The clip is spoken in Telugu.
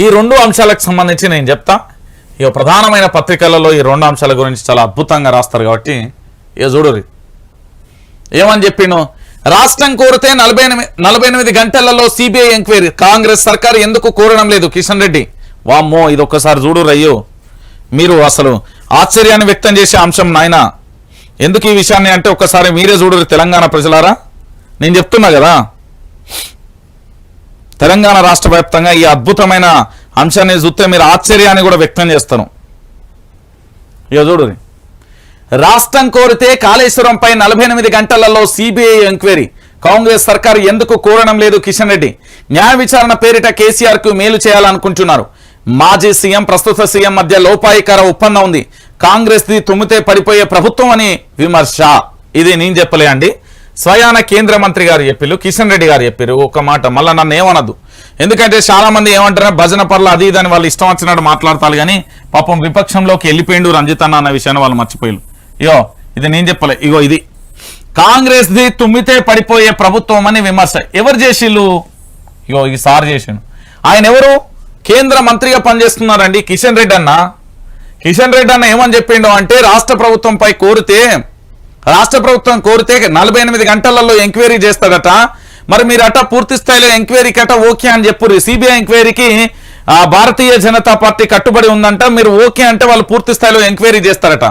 ఈ రెండు అంశాలకు సంబంధించి నేను చెప్తా. ఇక ప్రధానమైన పత్రికలలో ఈ రెండు అంశాల గురించి చాలా అద్భుతంగా రాస్తారు కాబట్టి ఇక చూడురి ఏమని చెప్పిండు రాష్ట్రం కోరితే నలభై ఎనిమిది నలభై ఎనిమిది గంటలలో సిబిఐ ఎంక్వైరీ. కాంగ్రెస్ సర్కార్ ఎందుకు కోరడం లేదు? కిషన్ రెడ్డి. వామ్మో ఇది ఒక్కసారి చూడు రయ్యో మీరు అసలు ఆశ్చర్యాన్ని వ్యక్తం చేసే అంశం నాయన. ఎందుకు ఈ విషయాన్ని అంటే ఒక్కసారి మీరే చూడరు తెలంగాణ ప్రజలారా? నేను చెప్తున్నా కదా. తెలంగాణ రాష్ట్ర వ్యాప్తంగా ఈ అద్భుతమైన అంశాన్ని చూస్తే మీరు ఆశ్చర్యాన్ని కూడా వ్యక్తం చేస్తాను ఇక చూడు. రాష్ట్రం కోరితే కాళేశ్వరంపై నలభై ఎనిమిది గంటలలో సిబిఐ ఎంక్వైరీ. కాంగ్రెస్ సర్కారు ఎందుకు కోరడం లేదు కిషన్ రెడ్డి? న్యాయ విచారణ పేరిట కేసీఆర్కు మేలు చేయాలనుకుంటున్నారు. మాజీ సీఎం ప్రస్తుత సీఎం మధ్య లోపాయికర ఒప్పందం ఉంది. కాంగ్రెస్ది తుమ్మితే పడిపోయే ప్రభుత్వం అని విమర్శ. ఇది నేను చెప్పలే అండి స్వయాన కేంద్ర మంత్రి గారు చెప్పారు కిషన్ రెడ్డి గారు చెప్పారు ఒక మాట మళ్ళీ నన్ను ఏమనద్దు. ఎందుకంటే చాలా మంది ఏమంటారు భజన పర్ల అది ఇది అని వాళ్ళు ఇష్టం వచ్చినట్టు మాట్లాడతారు కానీ పాపం విపక్షంలోకి వెళ్ళిపోయిండు రంజిత్ అన్న అన్న విషయాన్ని వాళ్ళు మర్చిపోయారు ఇగో ఇది నేను చెప్పలే ఇగో ఇది. కాంగ్రెస్ది తుమ్మితే పడిపోయే ప్రభుత్వం అని విమర్శ. ఎవరు చేసిళ్ళు? ఇగో ఈ సార్ చేసిండు. ఆయన ఎవరు? కేంద్ర మంత్రిగా పనిచేస్తున్నారండి కిషన్ రెడ్డి అన్న. కిషన్ రెడ్డి అన్న ఏమని చెప్పిండు అంటే రాష్ట్ర ప్రభుత్వంపై కోరితే రాష్ట్ర ప్రభుత్వం కోరితే నలభై ఎనిమిది గంటలలో ఎంక్వైరీ చేస్తాడట మరి మీరట పూర్తి స్థాయిలో ఎంక్వైరీకి అట ఓకే అని చెప్పుర్రి. సిబిఐ ఎంక్వైరీకి ఆ భారతీయ జనతా పార్టీ కట్టుబడి ఉందంట. మీరు ఓకే అంటే వాళ్ళు పూర్తి స్థాయిలో ఎంక్వైరీ చేస్తారట.